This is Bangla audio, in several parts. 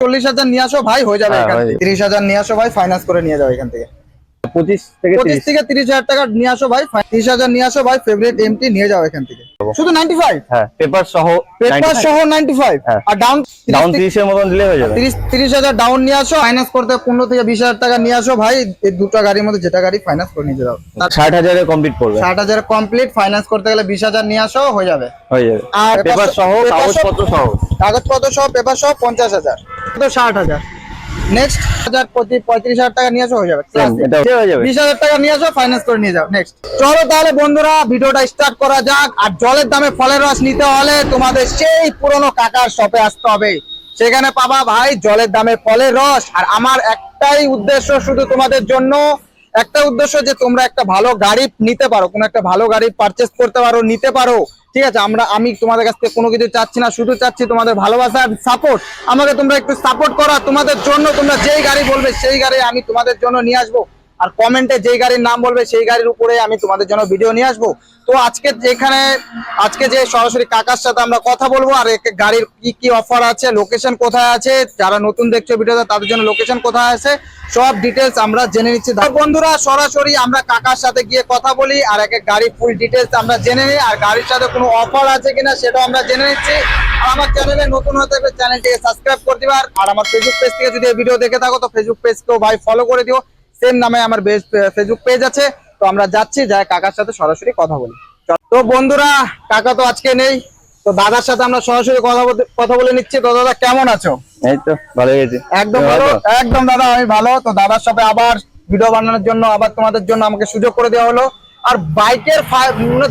চল্লিশ হাজার নিয়ে আসো ভাই হয়ে যাবে হ্যাঁ, হয়ে যাবে। তিরিশ হাজার নিয়ে আসো ভাই ফাইন্যান্স করে নিয়ে যাও এখান থেকে। পঁচিশ থেকে তিরিশ। হাজার টাকা নিয়ে আসো ভাই তিরিশ হাজার নিয়ে আসো ভাই ফেভারিট এমটি নিয়ে যাও এখান থেকে। শুধু নাইনটি ফাইভ হ্যাঁ পেপার সহ পেপার সহ নাইনটি ফাইভ হ্যাঁ। আর ডাউন ডাউন তিরিশের মতন দিলে হয়ে যাবে। তিরিশ তিরিশ হাজার ডাউন নিয়ে আসো ফাইন্যান্স করতে পনেরো থেকে বিশ হাজার টাকা নিয়ে আসো ভাই এই দুটো গাড়ির মধ্যে যেটা গাড়ি ফাইন্যান্স করে নিয়ে যাও। ষাট হাজারে কমপ্লিট করবে। ষাট হাজার কমপ্লিট ফাইন্যান্স করতে গেলে বিশ হাজার নিয়ে আসো হয়ে যাবে। হয়ে যাবে। আর পেপার সহ পেপার সহ- কাগজপত্র সহ কাগজপত্র সহ পেপার সহ পঞ্চাশ হাজার। তো ষাট হাজার। নেক্সট হাজার পঁচিশ পঁয়ত্রিশ হাজার টাকা নিয়ে আসো যাবে। Same, এটা হয়ে যাবে। বিশ হাজার টাকা নিয়ে আসো ফাইন্যান্স করে নিয়ে যাও। নেক্সট চলো তাহলে বন্ধুরা ভিডিওটা স্টার্ট করা যাক। আর জলের দামে ফলের রস নিতে হলে তোমাদের সেই পুরনো কাকার শপে আসতে হবে। সেখানে পাবা ভাই জলের দামে ফলের রস। আর আমার একটাই উদ্দেশ্য শুধু তোমাদের জন্য একটা উদ্দেশ্য যে তোমরা একটা ভালো গাড়ি নিতে পারো, কোনো একটা ভালো গাড়ি পারচেস করতে পারো, নিতে পারো, ঠিক আছে? আমরা, আমি তোমাদের কাছ থেকে কোনো কিছু চাচ্ছি না, শুধু চাচ্ছি তোমাদের ভালোবাসার সাপোর্ট আমাকে তোমরা একটু সাপোর্ট করা তোমাদের জন্য তোমরা যেই গাড়ি বলবে, সেই গাড়ি আমি তোমাদের জন্য নিয়ে আসব। আর কমেন্টে যেই গাড়ির নাম বলবে, সেই গাড়ির উপরে আমি তোমাদের জন্য ভিডিও নিয়ে আসব। তো আজকে যেখানে, আজকে যে সরাসরি কাকার সাথে আমরা কথা বলব, আর গাড়ির কি কি অফার আছে লোকেশন কোথায় আছে, যারা নতুন দেখছ ভিডিওতে তাদের জন্য লোকেশন কোথায় আছে, সব ডিটেলস আমরা জেনে নিচ্ছি। বন্ধুরা, সরাসরি আমরা কাকার সাথে গিয়ে কথা বলি, আর এক এক গাড়ির ফুল ডিটেলস আমরা জেনে নিই, আর গাড়ির সাথে কোনো অফার আছে কিনা সেটাও আমরা জেনে নিচ্ছি। আর আমার চ্যানেলে নতুন হতে হবে চ্যানেলটিকে সাবস্ক্রাইব করে দিবার আর আমার ফেসবুক পেজ থেকে যদি ভিডিও দেখে থাকো, তো ফেসবুক পেজকেও ভাই ফলো করে দিও। সেম নামে আমার বেস্ট ফেসবুক পেজ আছে। তো আমরা যাচ্ছি যাই কাকার সাথে সরাসরি কথা বলি। তো বন্ধুরা কাকা তো আজকে নেই। তো দাদার সাথে আমরা সরাসরি কথা কথা বলে নিচ্ছি। তো দাদা কেমন আছো? এই তো ভালো গেছে একদম ভালো? একদম দাদা আমি ভালো। তো দাদার সাথে আবার ভিডিও বানানোর জন্য আবার তোমাদের জন্য আমাকে সুযোগ করে দেওয়া হলো। আর বাইকের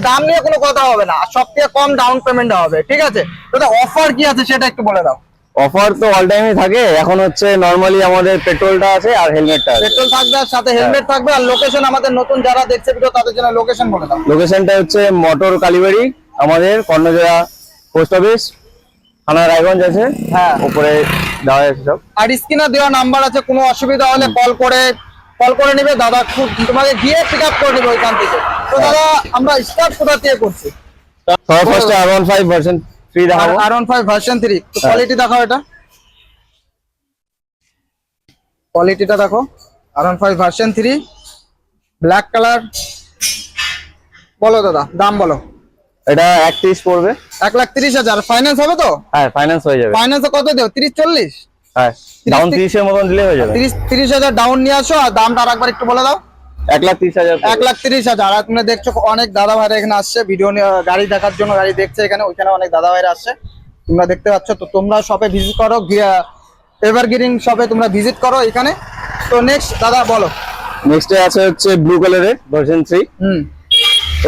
দাম নিয়ে কোনো কথা হবে না। সব থেকে কম ডাউন পেমেন্ট হবে ঠিক আছে? দাদা অফার কি আছে সেটা একটু বলে দাও। অফার তো অল টাইমই থাকে। এখন হচ্ছে নরমালি আমাদের পেট্রোলটা আছে আর হেলমেটটা আছে। পেট্রোল থাকবে আর সাথে হেলমেট থাকবে আর লোকেশন আমাদের নতুন যারা দেখছে ভিডিও তাদের জন্য লোকেশন বলে দাও। লোকেশনটা হচ্ছে মোটর কালীবাড়ি আমাদের কর্ণজোড়া পোস্ট অফিস থানা রায়গঞ্জ আছে। হ্যাঁ। উপরে দেওয়া আছে সব। আর স্ক্রিনে দেওয়া নাম্বার আছে কোনো অসুবিধা হলে কল করে কল করে নেবে। দাদা খুব তোমাকে গিয়ে পিক আপ করে নেবে ওইখান থেকে। তো দাদা আমরা স্টার্ট কোথা থেকে করছি? ফার্স্টে আর ওয়ান ফাইভ পার্সেন্ট দেখাবো। আর ভার্সন তো হ্যাঁ। কোয়ালিটি দেখাও এটা। কোয়ালিটিটা দেখো। R one five version three black colour বলো দাদা দাম বলো। এটা একত্রিশ পড়বে। এক লাখ তিরিশ হাজার। ফাইন্যান্স হবে তো? হ্যাঁ ফাইন্যান্স হয়ে যাবে। ফাইন্যান্সে কত দেও? তিরিশ চল্লিশ? হ্যাঁ ডাউন তিরিশের মতন দিলে হয়ে যাবে। তিরিশ তিরিশ হাজার ডাউন নিয়ে আসো আর দামটা আর একবার একটু বলে দাও। এক লাখ তিরিশ হাজার এক লাখ তিরিশ হাজার। তুমি দেখছ অনেক দাদা ভাইরা এখানে আসছে। ভিডিও গাড়ি দেখার জন্য গাড়ি দেখছে এখানে। ওইখানে অনেক দাদা ভাইরা আসছে। তোমরা দেখতে পাচ্ছ তো তোমরা শপে ভিজিট করো এভারগ্রিন শপে তোমরা ভিজিট করো এখানে। তো নেক্সট দাদা বলো। নেক্সট আছে হচ্ছে ব্লু কালারের ভার্সন থ্রি হুম।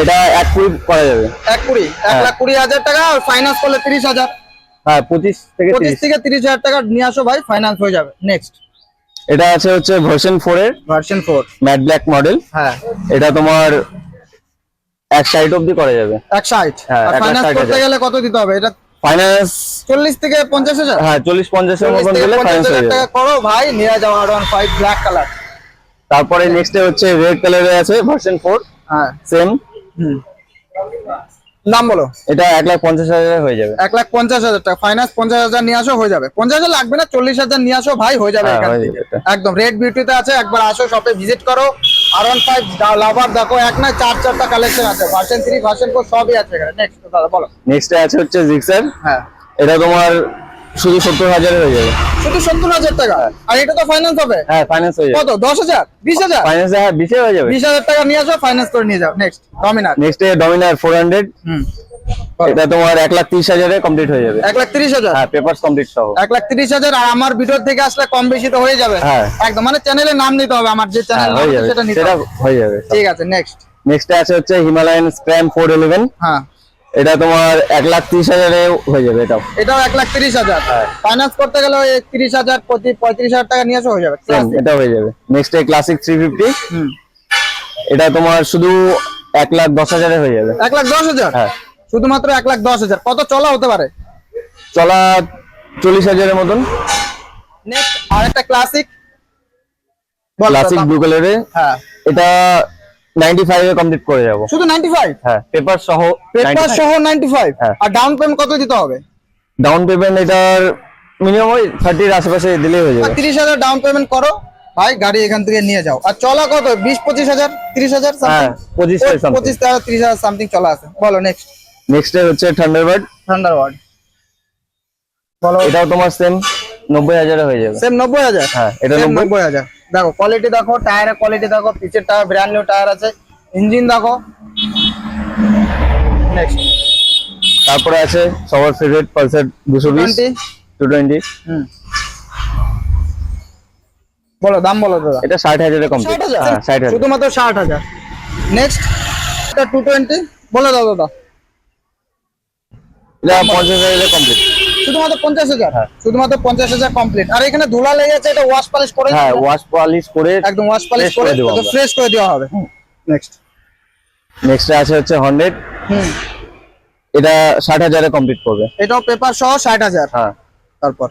এটা এক কুড়ি করা যাবে। এক কুড়ি। এক হ্যাঁ। লাখ কুড়ি হাজার টাকা ফাইন্যান্স করলে তিরিশ হাজার। হ্যাঁ পঁচিশ থেকে পঁচিশ থেকে তিরিশ হাজার টাকা নিয়ে আসো ভাই ফাইন্যান্স হয়ে যাবে। নেক্সট এটা আছে হচ্ছে ভার্সন ফোর এর version four matte black model হ্যাঁ। এটা তোমার এক সাইড অব্দি করা যাবে। এক ষাট হ্যাঁ, লাখ করতে গেলে কত দিতে হবে? এটা ফাইনান্স চল্লিশ থেকে পঞ্চাশ হাজার? হ্যাঁ চল্লিশ পঞ্চাশের চল্লিশ মতন দিলে পঞ্চাশ ফাইন্যান্স হয়ে যাবে। টাকা করো ভাই নিয়ে যাও R one five black colour তারপরে নেক্সটে হচ্ছে রেড কালারের আছে ভার্সন ফোর হ্যাঁ। সেম হুম। নাম বলো। এটা এক লাখ পঞ্চাশ হাজার হয়ে যাবে। এক লাখ পঞ্চাশ হাজার টাকা। ফাইন্যান্স পঞ্চাশ হাজার নিয়ে আসো হয়ে যাবে। পঞ্চাশ হাজার লাগবে না চল্লিশ হাজার নিয়ে আসো ভাই হয়ে যাবে হ্যাঁ, যাবে। একদম রেড বিউটিতে আছে একবার আসো শপে ভিজিট করো। আর ওয়ান ফাইভ লাভার দেখো এক না চার চারটা কালেকশন আছে। ভার্সন থ্রি ভার্সন ফোর সবই আছে এখানে। নেক্সট দাদা বলো। নেক্সট আছে হচ্ছে জিক্সার হ্যাঁ। এটা তোমার শুধু সত্তর হাজারে হয়ে যাবে। শুধু সত্তর হাজার টাকা? আর এটা তো ফাইন্যান্স হবে? হ্যাঁ ফাইন্যান্স হয়ে যাবে। কত? দশ হাজার? বিশ হাজার? ফাইন্যান্স হ্যাঁ বিশে হয়ে যাবে। বিশ হাজার টাকা নিয়ে আসো ফাইন্যান্স করে নিয়ে যাও। নেক্সট ডমিনার নেক্সটে ডমিনার ফোর হান্ড্রেড হুম। এটা তোমার এক লাখ তিরিশ হাজারে কমপ্লিট হয়ে যাবে। এক লাখ তিরিশ হাজার? হ্যাঁ পেপারস কমপ্লিট সহ। এক লাখ তিরিশ হাজার আর আমার ভিডিও থেকে আসলে কম বেশি তো হয়ে যাবে। হ্যাঁ। একদম মানে চ্যানেলের নাম নিতে হবে আমার যে হ্যাঁ চ্যানেল হয়ে যাবে। সেটা হয়ে যাবে। ঠিক আছে নেক্সট নেক্সটে আছে হচ্ছে হিমালয়ান স্ক্র্যাম ফোর ইলেভেন হ্যাঁ। এটা তোমার এক লাখ তিরিশ হাজারে হয়ে যাবে এটাও। এটাও এক লাখ তিরিশ হাজার। ফাইন্যান্স করতে গেলে ওই তিরিশ হাজার প্রতি পঁয়ত্রিশ হাজার টাকা নিয়ে আসো হয়ে যাবে। এটা হয়ে যাবে। নেক্সটে ক্লাসিক থ্রি ফিফটি হুম। এটা তোমার শুধু এক লাখ দশ হাজারে হয়ে যাবে। এক লাখ দশ হাজার? হ্যাঁ। শুধুমাত্র এক লাখ দশ হাজার। কত চলা হতে পারে? চলা চল্লিশ হাজারের মতন। নেক্সট আর একটা ক্লাসিক ক্লাসিক ব্লু কালারে হ্যাঁ। এটা নাইনটি ফাইভ এ কমপ্লিট করে যাব। শুধু নাইনটি ফাইভ হ্যাঁ পেপার সহ পেপার সহ নাইনটি ফাইভ হ্যাঁ। আর ডাউন পেমেন্ট কত দিতে হবে? ডাউন পেমেন্ট এটার মিনিমাম ওই থার্টির আশেপাশে দিলেই হয়ে যাবে। তিরিশ হাজার ডাউন পেমেন্ট করো ভাই গাড়ি এখান থেকে নিয়ে যাও। আর চলা কত? বিশ পঁচিশ হাজার? তিরিশ হাজার হ্যাঁ পঁচিশ সামথিং পঁচিশ হাজার তিরিশ হাজার সামথিং চলা আছে। বলো নেক্সট নেক্সট হচ্ছে থান্ডারবার্ড থান্ডার ওয়ার্ড বলো। এটাও তোমার সেম নব্বই হাজারে হয়ে যাবে। সেম নব্বই হাজার? হ্যাঁ এটা Same নব্বই। নব্বই হাজার। দেখো কোয়ালিটি দেখো টায়ারের কোয়ালিটি দেখো পিছের টায়ার ব্র্যান্ড নিউ টায়ার আছে। ইঞ্জিন দেখো। নেক্সট তারপরে আছে সবার ফেভারিট পালসার দুশো বিশ টোয়েন্টি টু টোয়েন্টি হুম। বলো দাম বলো দাদা। এটা ষাট হাজারে কমপ্লিট ষাট হাজার? হ্যাঁ ষাট হাজার। শুধুমাত্র ষাট হাজার। নেক্সট এটা টু টোয়েন্টি বলে দাও দাদা। এটা পঞ্চাশ হাজারে কমপ্লিট শুধুমাত্র পঞ্চাশ হাজার হ্যাঁ। শুধুমাত্র পঞ্চাশ হাজার কমপ্লিট আর এখানে ধুলা লেগে আছে এটা ওয়াশ পালিশ করে হ্যাঁ ওয়াশ পলিশ করে একদম ওয়াশ পালিশ করে ফ্রেশ করে দেওয়া হবে। নেক্সট নেক্সট আছে হচ্ছে হান্ড্রেড এটা ষাট হাজারে কমপ্লিট করবে। এটাও পেপার সহ ষাট হাজার। হ্যাঁ। তারপর?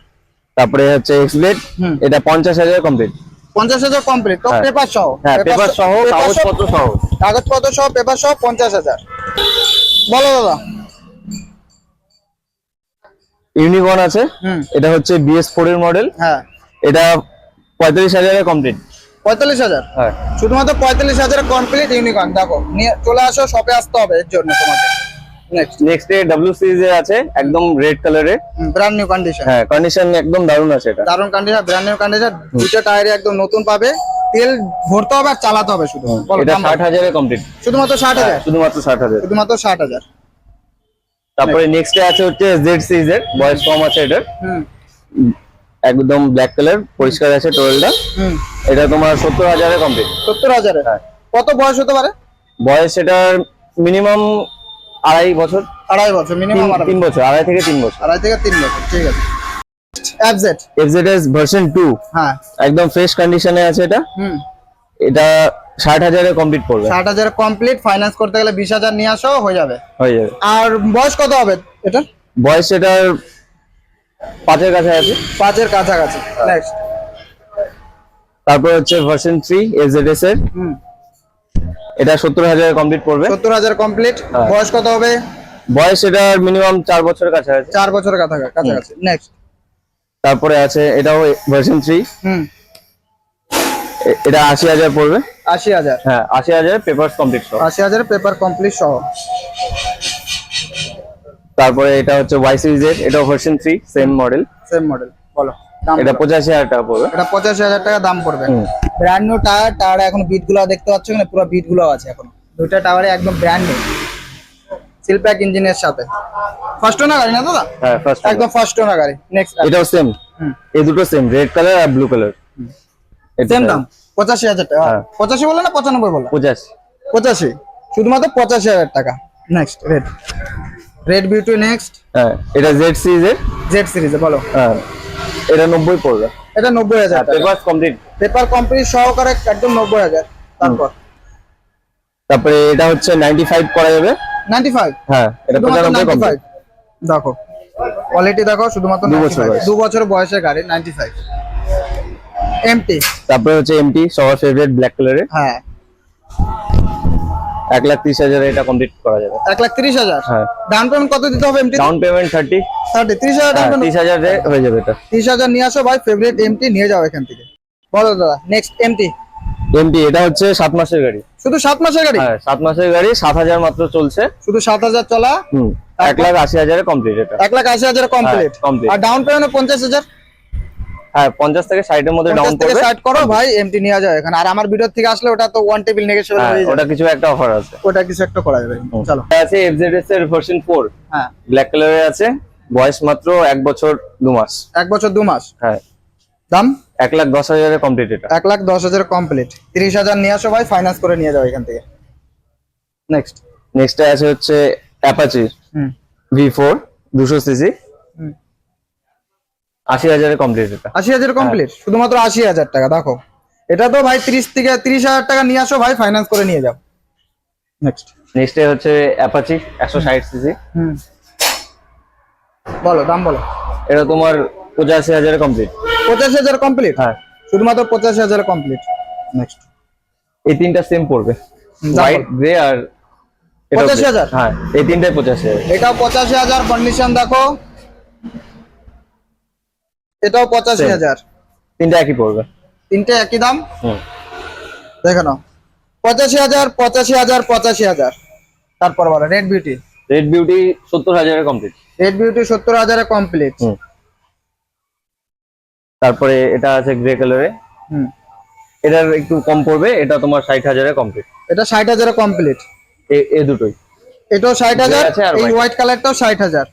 তারপরে হচ্ছে এক্সলেট হুম। এটা পঞ্চাশ হাজারে কমপ্লিট পঞ্চাশ হাজার কমপ্লিট তো হ্যাঁ। পেপার সহ? হ্যাঁ পেপার সহ কাগজপত্র সহ কাগজপত্র সহ পেপার সহ পঞ্চাশ হাজার। বলো দাদা। ইউনিকর্ন আছে। এটা হচ্ছে বিএস ফোর এর মডেল হ্যাঁ। এটা পঁয়তাল্লিশ হাজারে কমপ্লিট পঁয়তাল্লিশ হাজার? হ্যাঁ। শুধুমাত্র পঁয়তাল্লিশ হাজার কমপ্লিট ইউনিকর্ন দেখো নিয়ে চলে আসো শপে আসতে হবে এর জন্য তোমাকে। নেক্সট এ ডাব্লিউ সিরিজে আছে একদম রেড কালারে ব্র্যান্ড নিউ কন্ডিশন হ্যাঁ কন্ডিশন একদম দারুণ আছে এটা। দারুণ কন্ডিশন ব্র্যান্ড নিউ কন্ডিশন দুটো টায়ারে একদম নতুন পাবে। তেল ভরতে হবে আর চালাতে হবে শুধু। এটা ষাট। হাজারে কমপ্লিট শুধুমাত্র ষাট হাজার? শুধুমাত্র ষাট হাজার। শুধুমাত্র ষাট হাজার। তারপরে নেক্সট আছে হচ্ছে জেড সিরিজের বয়স কম আছে এটার। একদম ব্ল্যাক কালার পরিষ্কার আছে টোয়েলটা হুম। এটা তোমার সত্তর হাজারে কমপ্লিট সত্তর হাজারে? হ্যাঁ। কত বয়স হতে পারে? বয়স এটার মিনিমাম আড়াই বছর। আড়াই বছর মিনিমাম তিন- বছর। আড়াই থেকে তিন বছর। আড়াই থেকে তিন বছর ঠিক আছে। অ্যাবজেট এফজেডএস ভার্সন টু হ্যাঁ। একদম ফ্রেশ কন্ডিশনে আছে এটা। হুম। এটা ষাট হাজারে কমপ্লিট করবে ষাট হাজার কমপ্লিট ফাইন্যান্স করতে গেলে বিশ হাজার নিয়ে আসো হয়ে যাবে। হয়ে যাবে। আর বয়স কত হবে এটা বয়স এটার পাঁচের কাছে আছে পাঁচের কাছাকাছি। নেক্সট তারপর হচ্ছে ভার্সন থ্রি এফজেডএস এর। এটা সত্তর হাজারে কমপ্লিট করবে সত্তর হাজার কমপ্লিট হ্যাঁ। বয়স কত হবে? বয়স এটার মিনিমাম চার বছরের কাছে আছে চার বছরের কাছাকাছি। কাছাকাছি নেক্সট তারপরে আছে এটাও ভার্সন থ্রি হুম। এটা আশি হাজার পড়বে। আশি হাজার। হ্যাঁ আশি হাজার পেপার কমপ্লিট সহ। আশি হাজার পেপার কমপ্লিট সহ। তারপরে এটা হচ্ছে ওয়াই সিরিজের এটাও version three same model same model বলো এটা। পঁচাশি হাজার টাকা পড়বে। এটা পঁচাশি হাজার টাকা দাম পড়বে। ব্র্যান্ড নিউ টায়ার টায়ার এখন বিটগুলো দেখতে পাচ্ছ এখানে পুরো বিটগুলো আছে এখন। দুইটা টাওয়ারে একদম ব্র্যান্ড নিউ সিল প্যাক ইঞ্জিনের সাথে। ফার্স্ট ওনার গাড়ি না দাদা? হ্যাঁ ফার্স্ট একদম ফার্স্ট ওনার গাড়ি। নেক্সট এটাও সেম হুম। এই দুটো সেম রেড কালার আর ব্লু কালার সেম দাম। পঁচাশি হাজার টাকা। হ্যাঁ। পঁচাশি বলে না পঁচানব্বই বলো? পঁচাশি। পঁচাশি। শুধুমাত্র পঁচাশি হাজার টাকা। Next red red beauty next হ্যাঁ এটা জেড সিরিজের জেড সিরিজে বলো। হ্যাঁ এটা নব্বই পড়বে। এটা নব্বই হাজার পেপার কমপ্লিট পেপার কমপ্লিট সহকারে একদম নব্বই হাজার। তারপর? তারপরে এটা হচ্ছে নাইনটি ফাইভ করা যাবে। নাইনটি ফাইভ হ্যাঁ এটা পঁচানব্বই 95 কমপ্লিট দেখো কোয়ালিটি দেখো শুধুমাত্র দু বছর বয়স। দু বছর বয়সের গাড়ি নাইনটি ফাইভ এমটি তারপরে হচ্ছে এমটি সবার ফেভারিট ব্ল্যাক কালারের হ্যাঁ। এক লাখ তিরিশ হাজার এটা কমপ্লিট করা যাবে। এক লাখ তিরিশ হাজার? হ্যাঁ। ডাউন পেমেন্ট কত দিতে হবে MT down payment thirty thirty তিরিশ হাজার ডাউন তিরিশ হাজারে হয়ে যাবে এটা। তিরিশ হাজার নিয়ে আসো ভাই ফেভারিট এমটি নিয়ে যাও এখান থেকে। বলো দাদা নেক্সট এমটি এমটি এটা হচ্ছে সাত মাসের গাড়ি। শুধু সাত মাসের গাড়ি? হ্যাঁ সাত মাসের গাড়ি সাত হাজার মাত্র চলছে। শুধু সাত হাজার চলা? হুম এক লাখ আশি হাজারে কমপ্লিট এটা। এক লাখ আশি হাজার কমপ্লিট হ্যাঁ। আর ডাউন পেমেন্ট পঞ্চাশ হাজার? হ্যাঁ পঞ্চাশ থেকে ষাটের মধ্যে ডাউন পঞ্চাশ থেকে করবে ষাট করো ভাই এমটি নিয়ে যাও এখানে। আর আমার ভিডিও থেকে আসলে ওটা তো ওয়ান টেবিল নেগেশন হ্যাঁ যাবে। ওটা কিছু একটা অফার আছে। ওটা কিছু একটা করা যাবে। চলো। আছে এফজেডএস এর ভার্সন ফোর হ্যাঁ। ব্ল্যাক কালারে আছে বয়স মাত্র এক বছর দু মাস। এক বছর দু মাস। হ্যাঁ। দাম? এক লাখ দশ হাজারে কমপ্লিট এটা। এক লাখ দশ হাজার কমপ্লিট তিরিশ হাজার নিয়ে আসো ভাই ফাইন্যান্স করে নিয়ে যাও এখান থেকে। নেক্সট নেক্সট আছে হচ্ছে অ্যাপাচি হুম। ভি ফোর দুশো সিসি হুম। আশি হাজারে কমপ্লিট এটা। আশি হাজার কমপ্লিট শুধুমাত্র আশি হাজার টাকা দেখো। এটা তো ভাই তিরিশ থেকে তিরিশ হাজার টাকা নিয়ে আসো ভাই ফাইন্যান্স করে নিয়ে যাও। নেক্সট নেক্সট হচ্ছে অ্যাপাচি একশো ষাট সিসি বলো দাম বলো। এটা তোমার পঁচাশি হাজারে কমপ্লিট পঁচাশি হাজার কমপ্লিট হ্যাঁ। শুধুমাত্র পঁচাশি হাজার কমপ্লিট নেক্সট এই তিনটা সেম পড়বে। হোয়াইট গ্রে আর পঁচাশি হাজার? হ্যাঁ এই তিনটাই পঁচাশি হাজার। এটাও পঁচাশি হাজার কন্ডিশন দেখো। এটাও পঁচাশি হাজার। তিনটা একই পড়বে। তিনটে একই দাম? হুম। দেখে নাও। পঁচাশি হাজার পঁচাশি হাজার পঁচাশি হাজার। তারপর বলো রেড বিউটি রেড বিউটি সত্তর হাজারে কমপ্লিট রেড বিউটি সত্তর হাজারে কমপ্লিট তারপরে এটা আছে গ্রে কালারে হুম। এটার একটু কম পড়বে এটা তোমার ষাট হাজারে কমপ্লিট এটা ষাট হাজারে কমপ্লিট এ দুটোই। এটাও ষাট হাজার এই হোয়াইট কালারটাও ষাট হাজার।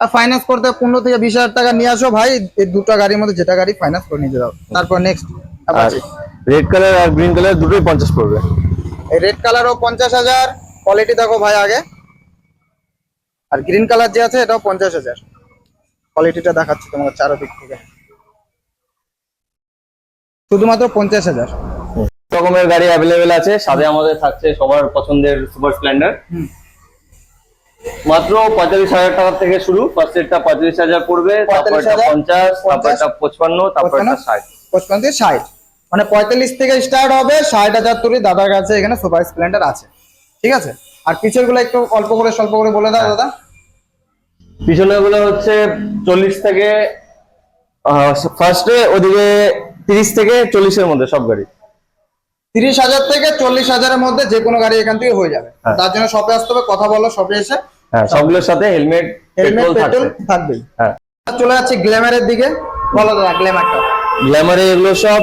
ফাইন্যান্স করতে পনেরো থেকে বিশ হাজার টাকা নিয়ে আসো ভাই এই দুটো গাড়ির মধ্যে যেটা গাড়ি ফাইন্যান্স করে নিয়ে যাও তারপর নেক্সট রেড কালার আর গ্রিন কালার দুটোই পঞ্চাশ পড়বে। এই রেড কালারও পঞ্চাশ হাজার কোয়ালিটি দেখো ভাই আগে। আর গ্রিন কালার যে আছে এটাও পঞ্চাশ হাজার। কোয়ালিটিটা দেখাচ্ছি তোমাকে চারোদিক থেকে। শুধুমাত্র পঞ্চাশ হাজার। রকমের গাড়ি অ্যাভেলেবেল আছে সাথে আমাদের থাকছে সবার পছন্দের সুপার স্প্লেন্ডার। মাত্র পঁয়তাল্লিশ হাজার টাকা থেকে শুরু। ফার্স্ট এডটা পঁয়তাল্লিশ হাজার পড়বে তারপর পঞ্চাশ তারপর পঞ্চাশ, পঁচপান্ন তারপর পঁচপান্ন, ষাট। পঁচপান্ন থেকে ষাট। মানে পঁয়তাল্লিশ থেকে স্টার্ট হবে ষাট হাজার তুলি দাদার কাছে এখানে সুপার স্প্লেন্ডার আছে। ঠিক আছে? আর পিছেরগুলো একটু অল্প করে স্বল্প করে বলে দাও দাদা। পিছনে গুলো হচ্ছে চল্লিশ থেকে ফার্স্টে ওদিকে তিরিশ থেকে চল্লিশের মধ্যে সব গাড়ি। তিরিশ হাজার থেকে চল্লিশ হাজারের মধ্যে যে কোনো গাড়ি এখান থেকে হয়ে যাবে। হ্যাঁ। তার জন্য শপে আসতে হবে কথা বলো শপে এসে হ্যাঁ সবগুলোর সাথে হেলমেট হেলমেট পেট্রোল থাকবেই। হ্যাঁ। চলে যাচ্ছে গ্ল্যামারের দিকে। বলো দাদা গ্ল্যামারটা গ্ল্যামারে এগুলো সব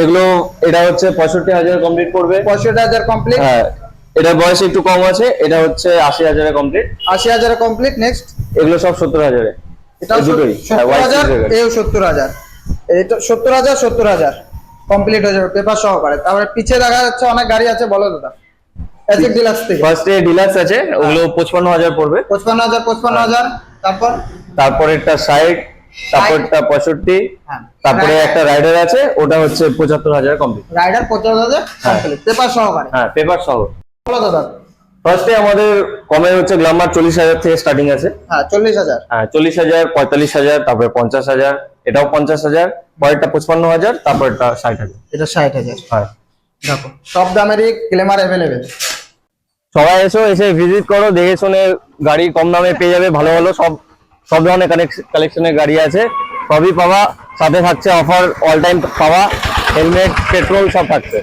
এগুলো এটা হচ্ছে পঁয়ষট্টি হাজার কমপ্লিট করবে পঁয়ষট্টি হাজার কমপ্লিট হ্যাঁ এটার বয়স একটু কম আছে এটা হচ্ছে আশি হাজারে কমপ্লিট আশি হাজারে কমপ্লিট নেক্সট এগুলো সব সত্তর হাজারে। এটাও এই দুটোই হ্যাঁ। এও সত্তর হাজার। এটা সত্তর হাজার সত্তর হাজার। কমপ্লিট হয়ে যাবে পেপার সহকারে। তারপরে পিছে দেখা যাচ্ছে অনেক গাড়ি আছে বলো দাদা। অ্যাসিক ডিলাক্স থেকে ফার্স্টে ডিলাক্স আছে ওগুলো পঁচপান্ন হাজার পড়বে। পঁচপান্ন হাজার পঁচপান্ন হাজার তারপর? তারপরেরটা ষাট তারপরটা পঁয়ষট্টি হ্যাঁ। তারপরে একটা রাইডার আছে ওটা হচ্ছে পঁচাত্তর হাজার কমপ্লিট রাইডার পঞ্চাশ হাজার হ্যাঁ। কমপ্লিট পেপার সহকারে হ্যাঁ পেপার সহ। বলো দাদা। ফার্স্টে আমাদের কমে হচ্ছে গ্লামার চল্লিশ হাজার থেকে স্টার্টিং আছে। হ্যাঁ চল্লিশ হাজার। হ্যাঁ চল্লিশ হাজার পঁয়তাল্লিশ হাজার তারপরে পঞ্চাশ হাজার এটাও পঞ্চাশ হাজার পরেরটা পঁচপান্ন হাজার তারপরটা ষাট হাজার। এটা ষাট হাজার। হ্যাঁ। দেখো সব দামেরই ক্লেমার অ্যাভেলেবেল সবাই এসো, এসে ভিজিট করো, দেখে শুনে গাড়ি কম দামে পেয়ে যাবে, ভালো ভালো সব সব ধরনের কালেকশনের গাড়ি আছে। সবই পাওয়া সাথে থাকছে অফার অল টাইম পাওয়া হেলমেট পেট্রোল সব থাকছে।